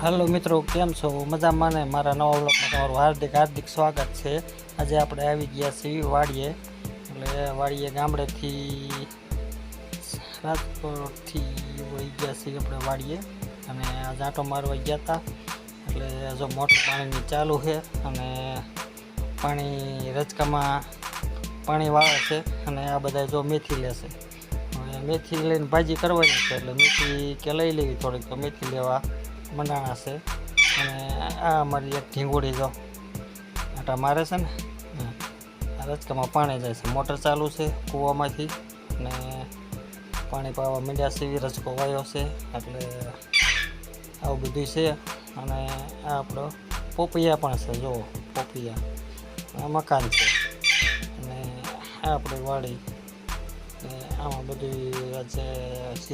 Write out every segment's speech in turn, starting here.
હાલો મિત્રો, કેમ છો? મજામાં ને? મારા નવા બ્લોકમાં તમારું હાર્દિક હાર્દિક સ્વાગત છે. આજે આપણે આવી ગયા છીએ વાડીએ. એટલે વાડીએ ગામડેથી રાજકોટથી વહી ગયા છીએ આપણે વાડીએ. અને આજે આંટો મારવા ગયા હતા એટલે જો મોટર પાણીની ચાલુ છે અને પાણી રચકામાં પાણી વાળે છે અને આ બધા જો મેથી લેશે મેથી લઈને ભાજી કરવાની છે, એટલે મેથી કે લઈ લેવી થોડીક તો મેથી લેવા. મંડાણા છે. અને આ અમારી એક ઢીંગોળી જો. આટા મારે છે ને? આ રચકામાં પાણી જાય છે. મોટર ચાલુ છે કૂવામાંથી. અને પાણી પાવા મીંડ્યા સીવી રચકો વાયો છે. એટલે આવું બધું છે. અને આ આપણો પોપિયા પણ છે જુઓ પોપિયા. મકાન છે. અને આ આપણી વાડી. આમાં બધું આજે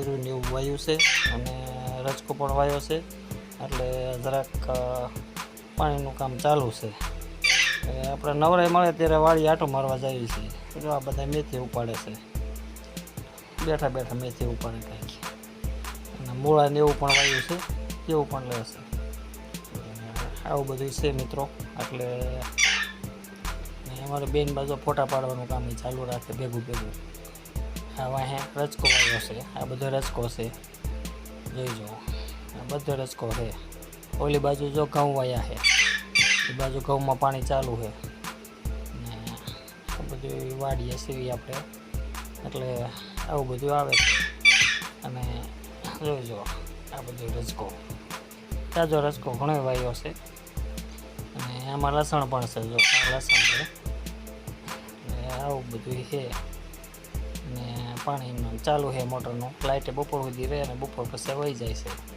ને એવું વાયું છે. અને રચકો પણ વાયો છે. એટલે જરાક પાણીનું કામ ચાલુ છે. આપણે નવરાઈ મળે ત્યારે વાળી આટો મારવા જઈએ છીએ. જો આ બધા મેથી ઉપાડે છે. બેઠા બેઠા મેથી ઉપાડે કાંઈક. અને મૂળા ને એવું પણ વાયું છે, એવું પણ લેશે આવું બધું છે મિત્રો. એટલે અમારે બેન બાજુ ફોટા પાડવાનું કામ ચાલુ રાખે ભેગું ભેગું. આ વાહે રચકો વાયો છે. આ બધો રચકો છે. જોઈ જુઓ. બધો રચકો છે. ઓલી બાજુ જો ઘઉં વાયા છે. એ બાજુ ઘઉંમાં પાણી ચાલુ છે. ને બધું વાડીએ સીવી આપણે. એટલે આવું બધું આવે છે. અને જોઈ જુઓ, આ બધો રચકો તાજો રચકો ઘણો વાયો છે. અને આમાં લસણ પણ છે, જો લસણ છે. આવું બધું છે. ને પાણી ચાલુ છે મોટરનું. લાઇટે બપોર સુધી રહે અને બપોર પછી વહી જાય છે.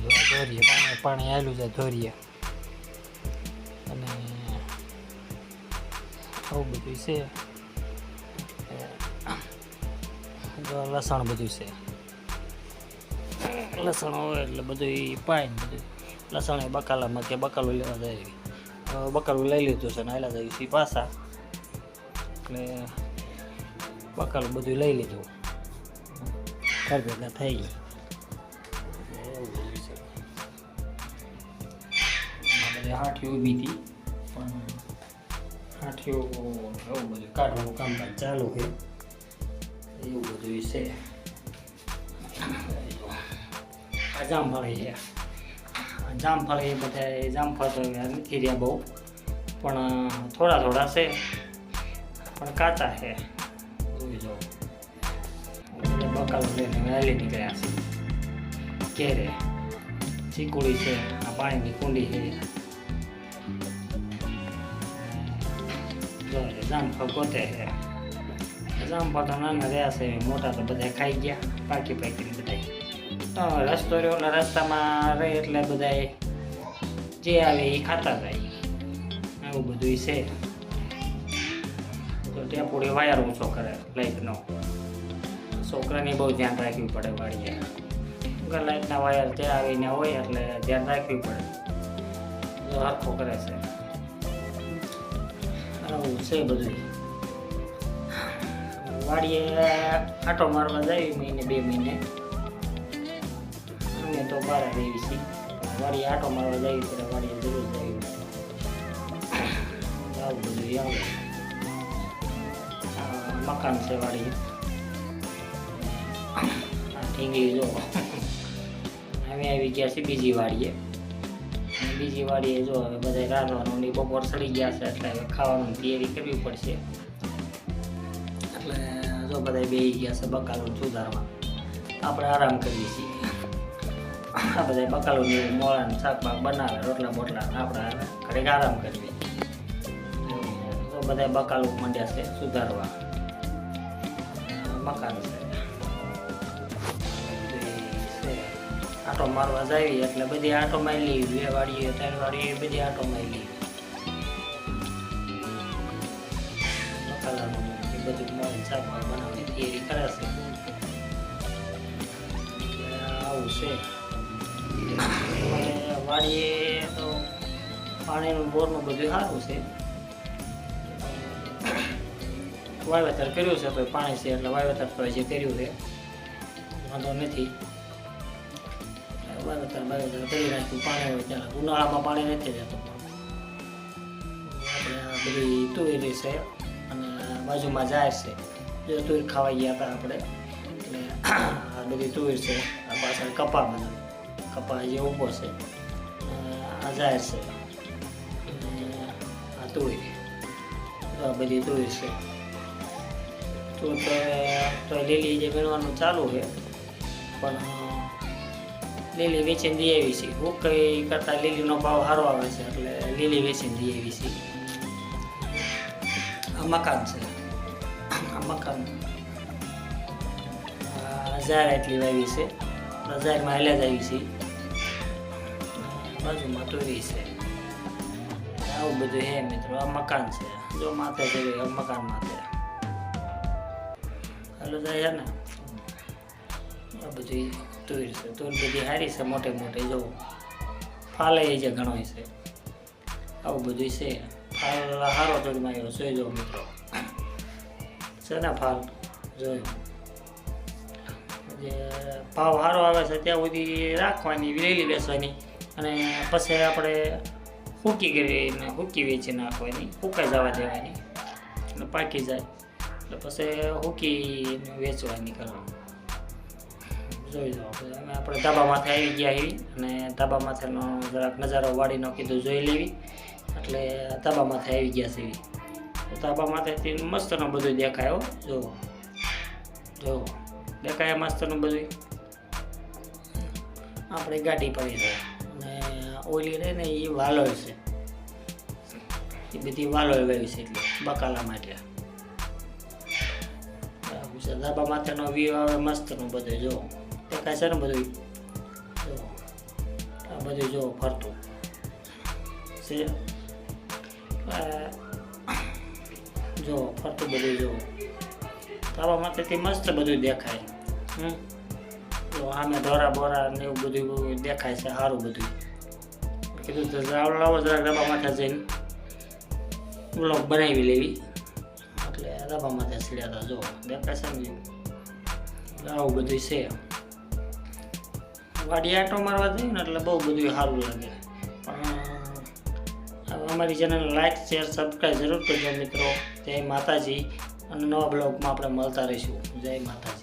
ધોરીએ, પાણી પાણી આવેલું છે ધોરીએ. અને આવું બધું છે. લસણ બધું છે. લસણ હોય એટલે બધું પાય ને બધું. લસણ એ બકાલામાં કે બકાલું લેવા જાય. બકાલું લઈ લીધું છે ને આયલા જાય છે પાછા. એટલે બકાલું બધું લઈ લીધું. ઘર ભેગા થઈ ગઈ આ બધી હાથીઓ ઊભી હતી પણ હાથીઓ એવું બધું કાઢવાનું કામકાજ ચાલુ છે. એવું બધું છે. આ જામફળી છે. જામફળી બધા જામફળ તો નથી રહ્યા બહુ. પણ થોડા થોડા છે. પણ કાચા છે. જોઈ જો બધા બકાલો લઈને નીકળ્યા છે. કેરે ચીકુડી છે, આ પાણીની કુંડી છે. જામફળ ગોતે છે. જામફળ તો નાના રહ્યા છે, મોટા તો બધા ખાઈ ગયા પાકી પાકીને બધા તો રસ્તો રહ્યો એટલે રસ્તામાં રહે એટલે બધા જે આવે એ ખાતા જાય. આવું બધું છે. તો ટેપુડી વાયર ઊંચો કરે લાઇટનો છોકરાની બહુ ધ્યાન રાખવી પડે વાડીએ. કે લાઇટના વાયર ત્યાં આવીને હોય એટલે ધ્યાન રાખવી પડે. જો હરખો કરે છે. આવું છે બધું. વાડીએ આટો મારવા જાય મહિને, બે મહિને. અમે તો બહાર રહી છીએ. વાડીએ આટો મારવા જાય ત્યારે વાડીએ જરૂર જાય. આવું બધું આવે. મકાન છે વાડીએ. ઢીંગલી જો. અમે આવી ગયા છીએ બીજી વાડીએ. બીજી વાડીએ જો હવે બધા રાંધવાનું ને બપોર સડી ગયા છે એટલે હવે ખાવાનું તૈયારી કરવી પડશે. એટલે જો બધા બેસી ગયા છે બકાલું સુધારવા. આપણે આરામ કરીએ છીએ. આ બધા બકાલું મોળા ને શાક બાક બનાવે, રોટલા બોટલા આપણે ઘડીક આરામ કરીએ. તો બધા બકાલું માંડ્યા છે, સુધારવા. મકાન છે. આટો મારવા જાવી એટલે બધી આટો મારી બે વાડીએ ત્રણ વાડીએ બધી આટો મારી એ બધું મોળા શાક બનાવવાની તૈયારી કરે છે આવું છે. વાડીએ તો પાણીનું બોરનું બધું સારું છે. વાવેતર કર્યું છે તો પાણી છે, એટલે વાવેતર હજી કર્યું છે. વાંધો નથી. વાવેતર વાવેતર કરી નાખ્યું પાણી હોય ત્યારે ઉનાળામાં પાણી નથી રહેતું આપણે બધી તુવેરી છે અને બાજુમાં જાય છે. જો તુવેર ખાવા ગયા હતા આપણે. એટલે આ બધી તુવેર છે આ પાછળ કપા બધા. કપા જે ઊભો છે. આ જાય છે. આ તુવેર. આ બધી તુવેર છે. તો તો લીલી જે ગણવાનું ચાલુ છે. પણ લીલી વેચીને દઈ આવી છે. કઈ કરતાં લીલીનો ભાવ સારો આવે છે, એટલે લીલી વેચીને દઈ આવી છે. આ મકાન છે. આ મકાન. હજાર એટલી વાવી છે. હજારમાં હેલા જ આવી છે. બાજુમાં તોરી છે. આવું બધું હે મિત્રો, આ મકાન છે. જો માથે છે મકાન માથે. હાલો, જાય ને. આ બધી તુર છે. તુર બધી સારી છે, મોટે મોટે. જો ફાલે છે ઘણો છે. આવું બધું છે. ફાલ સારો તુરમાં આવ્યો જોઈ જો મિત્રો. છે ને ફાલ? જોયો ભાવ સારો આવે છે, ત્યાં સુધી રાખવાની લીલી બેસવાની. અને પછી આપણે હૂકી કરીને, હૂકી વેચી નાખવાની સુકાઈ જવા દેવાની. પાકી જાય. એટલે પછી હૂકી વેચવાની કરવાની જોઈ લો. અમે આપણે ધાબા માથે આવી ગયા એવી અને ધાબા માથેનો જરાક નજારો વાડીનો કીધું જોઈ લેવી. એટલે ધાબા માથે આવી ગયા છે એવી ધાબા માથેથી મસ્તનું બધું દેખાયો જો. જો. દેખાય મસ્તનું બધું આપણે ગાડી પડી છે અને ઓલી રહે ને એ વાલોળ છે. એ બધી વાલોળ વાવી છે એટલે બકાલા માટે. ધાબા માથેનો વ્યૂ આવે મસ્તનું બધું, જો. દેખાય છે ને બધું આ બધું જો ફરતું. છે? જો ફરતું બધું જો. ધાબા માટેથી મસ્ત બધું દેખાય. હમ? તો આમે ઢોરા બોરા ને એવું બધું દેખાય છે સારું બધું કીધું તો લાવો જરાક ધાબા માથે જઈને. બ્લોક બનાવી લેવી. એટલે રબા માટે સીડ્યા હતા જો, દેખાય છે ને? આવું બધું છે. વાડી આટો મારવા જઈએ ને એટલે બહુ બધું સારું લાગે. પણ અમારી ચેનલ લાઈક શેર સબસ્ક્રાઈબ જરૂર કરજો મિત્રો. જય માતાજી. અને નવા બ્લોગમાં આપણે મળતા રહીશું. જય માતાજી.